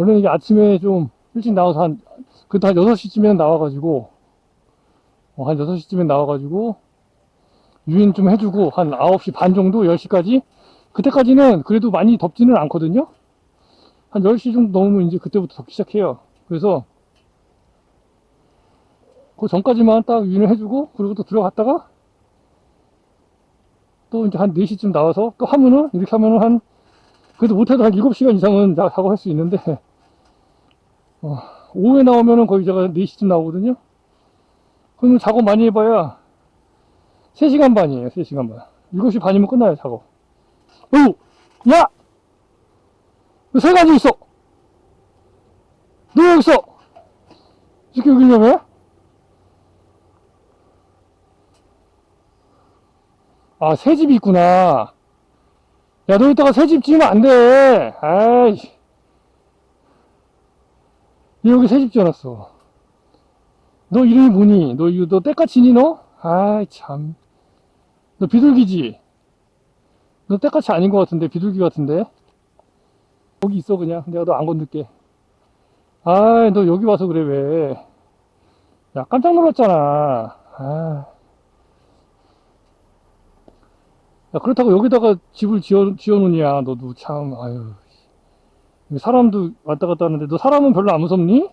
원래 이게 아침에 좀 일찍 나와서 한, 한 6시쯤에 나와가지고, 어, 한 6시쯤에 나와가지고, 유인 좀 해주고, 한 9시 반 정도, 10시까지? 그때까지는 그래도 많이 덥지는 않거든요? 한 10시 정도 넘으면 이제 그때부터 덥기 시작해요. 그래서, 그 전까지만 딱 유인을 해주고, 그리고 또 들어갔다가, 또 이제 한 4시쯤 나와서, 또 하면은, 이렇게 하면은 한, 그래도 못해도 한 7시간 이상은 자- 작업할 수 있는데, 어, 오후에 나오면은 거의 제가 4시쯤 나오거든요? 그러면 작업 많이 해봐야 3시간 반이에요, 3시간 반. 7시 반이면 끝나요, 작업. 어우! 야! 왜세 가지 있어! 너 여기 있어! 이 새끼 여기 있냐, 왜? 아, 새 집이 있구나. 야, 너 이따가 새 집 지으면 안 돼. 아이. 얘 여기 새집 지어놨어. 너 이름이 뭐니? 너 이거 너 때까치니 너? 아이 참. 너 비둘기지? 너 때까치 아닌 것 같은데 비둘기 같은데? 거기 있어 그냥. 내가 너 안 건들게. 아이 너 여기 와서 그래 왜? 야 깜짝 놀랐잖아. 아. 야 그렇다고 여기다가 집을 지어 지어놓냐? 너도 참 아유. 사람도 왔다 갔다 하는데 너 사람은 별로 안 무섭니?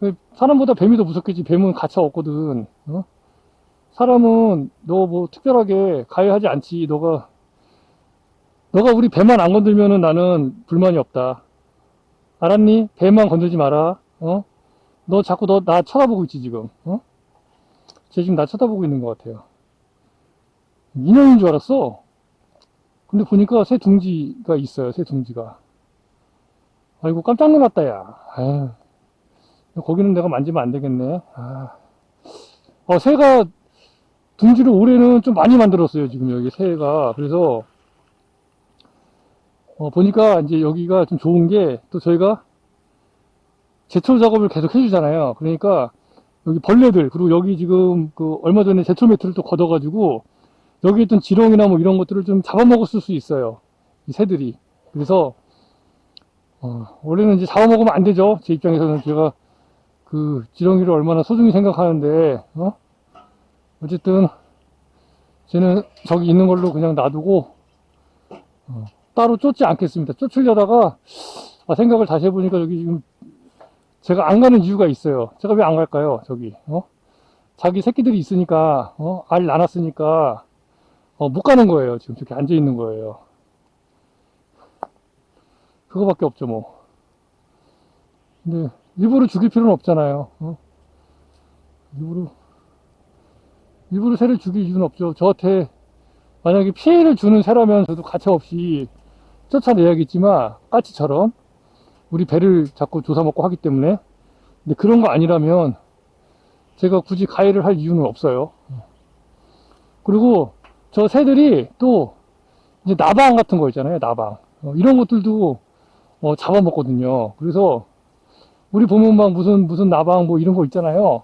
그 사람보다 뱀이 더 무섭겠지. 뱀은 가차 없거든. 어? 사람은 너 뭐 특별하게 가해하지 않지. 너가 너가 우리 배만 안 건들면은 나는 불만이 없다. 알았니? 배만 건들지 마라. 어? 너 자꾸 너 나 쳐다보고 있지 지금. 어? 쟤 지금 나 쳐다보고 있는 것 같아요. 인형인 줄 알았어. 근데 보니까 새 둥지가 있어요. 새 둥지가. 아이고 깜짝 놀랐다 야. 아유. 거기는 내가 만지면 안 되겠네. 아. 어, 새가 둥지를 올해는 좀 많이 만들었어요. 지금 여기 새가. 그래서 어, 보니까 이제 여기가 좀 좋은 게 또 저희가 제철 작업을 계속 해주잖아요. 그러니까 여기 벌레들 그리고 여기 지금 그 얼마 전에 제철 매트를 또 걷어 가지고 여기 있던 지렁이나 뭐 이런 것들을 좀 잡아먹었을 수 있어요. 이 새들이. 그래서 어, 원래는 이제 잡아먹으면 안 되죠. 제 입장에서는 제가 그 지렁이를 얼마나 소중히 생각하는데, 어? 어쨌든, 쟤는 저기 있는 걸로 그냥 놔두고, 어, 따로 쫓지 않겠습니다. 쫓으려다가, 아, 생각을 다시 해보니까 여기 지금 제가 안 가는 이유가 있어요. 제가 왜 안 갈까요? 저기, 어? 자기 새끼들이 있으니까, 어? 알 낳았으니까, 어, 못 가는 거예요. 지금 저렇게 앉아 있는 거예요. 그거밖에 없죠, 뭐. 근데, 일부러 죽일 필요는 없잖아요. 어? 일부러, 일부러 새를 죽일 이유는 없죠. 저한테, 만약에 피해를 주는 새라면 저도 가차없이 쫓아내야겠지만, 까치처럼, 우리 배를 자꾸 조사먹고 하기 때문에. 근데 그런 거 아니라면, 제가 굳이 가해를 할 이유는 없어요. 그리고, 저 새들이 또, 이제 나방 같은 거 있잖아요, 나방. 어, 이런 것들도, 어, 잡아먹거든요. 그래서, 우리 보면 막 무슨 무슨 나방 뭐 이런 거 있잖아요.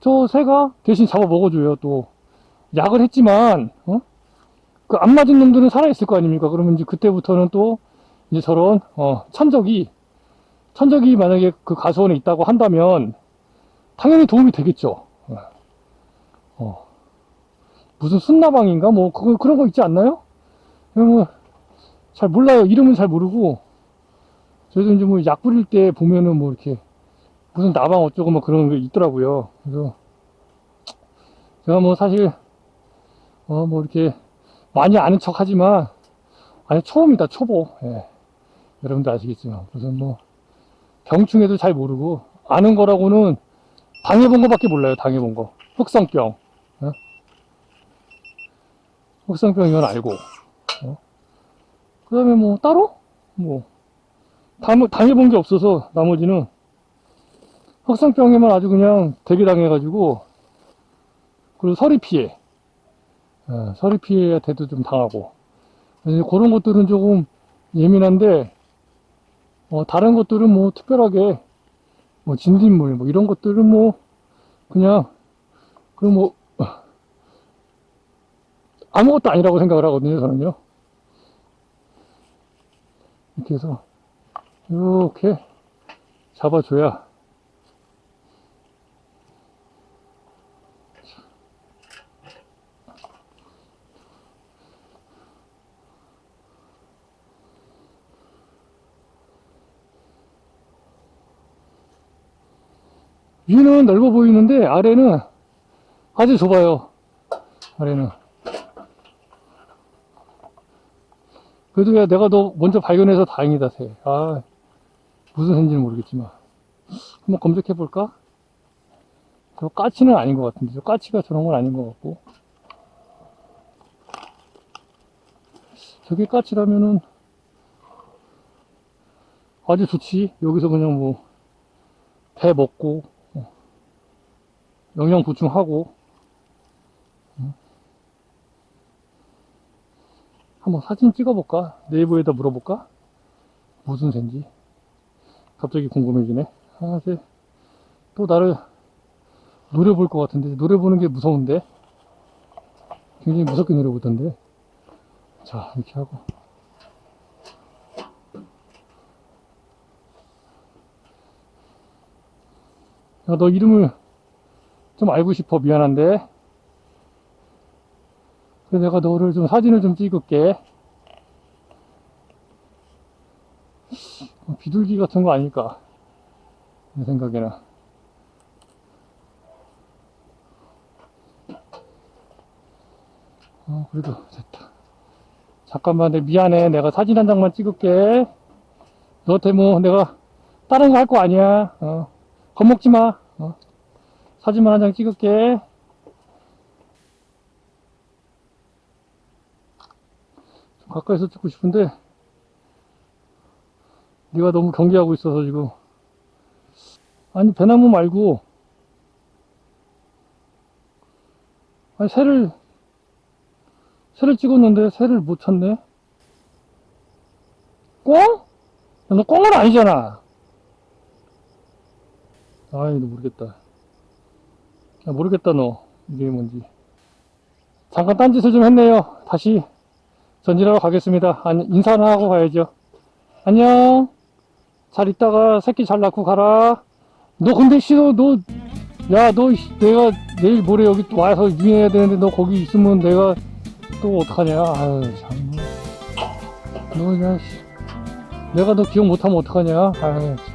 저 새가 대신 잡아 먹어줘요. 또 약을 했지만 어? 그 안 맞은 놈들은 살아 있을 거 아닙니까? 그러면 이제 그때부터는 또 이제 저런 어, 천적이 천적이 만약에 그 가수원에 있다고 한다면 당연히 도움이 되겠죠. 어. 어. 무슨 순나방인가 뭐 그거 그런 거 있지 않나요? 뭐 잘 몰라요. 이름은 잘 모르고 저희도 이제 뭐 약 뿌릴 때 보면은 뭐 이렇게 무슨 나방 어쩌고 뭐 그런 게 있더라고요. 그래서 제가 뭐 사실 어 뭐 이렇게 많이 아는 척 하지만 아니 초보입니다 초보. 예. 여러분도 아시겠지만 무슨 뭐 병충해도 잘 모르고 아는 거라고는 당해본 거밖에 몰라요. 당해본 거. 흑성병. 어? 흑성병 이건 알고. 어? 그 다음에 뭐 따로 뭐 당, 당해본 게 없어서 나머지는 흑성병에만 아주 그냥 대비당해가지고 그리고 서리 피해. 어, 서리 피해한테도 좀 당하고. 그런 것들은 조금 예민한데 어, 다른 것들은 뭐 특별하게 뭐 진딧물 뭐 이런 것들은 뭐 그냥 그뭐 아무것도 아니라고 생각을 하거든요 저는요. 이렇게 해서 이렇게 잡아줘야 위는 넓어 보이는데 아래는 아주 좁아요. 아래는. 그래도 야, 내가 너 먼저 발견해서 다행이다, 새. 아, 무슨 새인지는 모르겠지만. 한번 검색해 볼까? 저 까치는 아닌 것 같은데, 저 까치가 저런 건 아닌 것 같고. 저게 까치라면은 아주 좋지. 여기서 그냥 뭐, 배 먹고, 어, 영양 보충하고, 음. 한번 사진 찍어볼까? 네이버에다 물어볼까? 무슨 새인지. 갑자기 궁금해지네. 아, 쟤, 또 나를 노려볼 것 같은데, 노려보는 게 무서운데? 굉장히 무섭게 노려보던데. 자, 이렇게 하고. 야, 너 이름을 좀 알고 싶어. 미안한데. 그래서 내가 너를 좀 사진을 좀 찍을게. 어, 비둘기 같은 거 아닐까? 내 생각에는. 어, 그래도 됐다. 잠깐만, 내 미안해. 내가 사진 한 장만 찍을게. 너한테 뭐, 내가 다른 거 할 거 아니야. 어. 겁먹지 마. 어. 사진만 한 장 찍을게. 좀 가까이서 찍고 싶은데 네가 너무 경계하고 있어서 지금. 아니 배나무 말고. 아니 새를 새를 찍었는데 새를 못 찾네? 꽁? 야, 너 꽁은 아니잖아. 아이 너 모르겠다. 야, 모르겠다 너. 이게 뭔지. 잠깐 딴짓을 좀 했네요. 다시 전진하러 가겠습니다. 인사는 하고 가야죠. 안녕 잘 있다가 새끼 잘 낳고 가라 너 근데 싫어 너야너 내가 내일 모레 여기 또 와서 유행해야 되는데 너 거기 있으면 내가 또 어떡하냐 아유 참 너 그냥 씨. 내가 너 기억 못하면 어떡하냐 아유 참.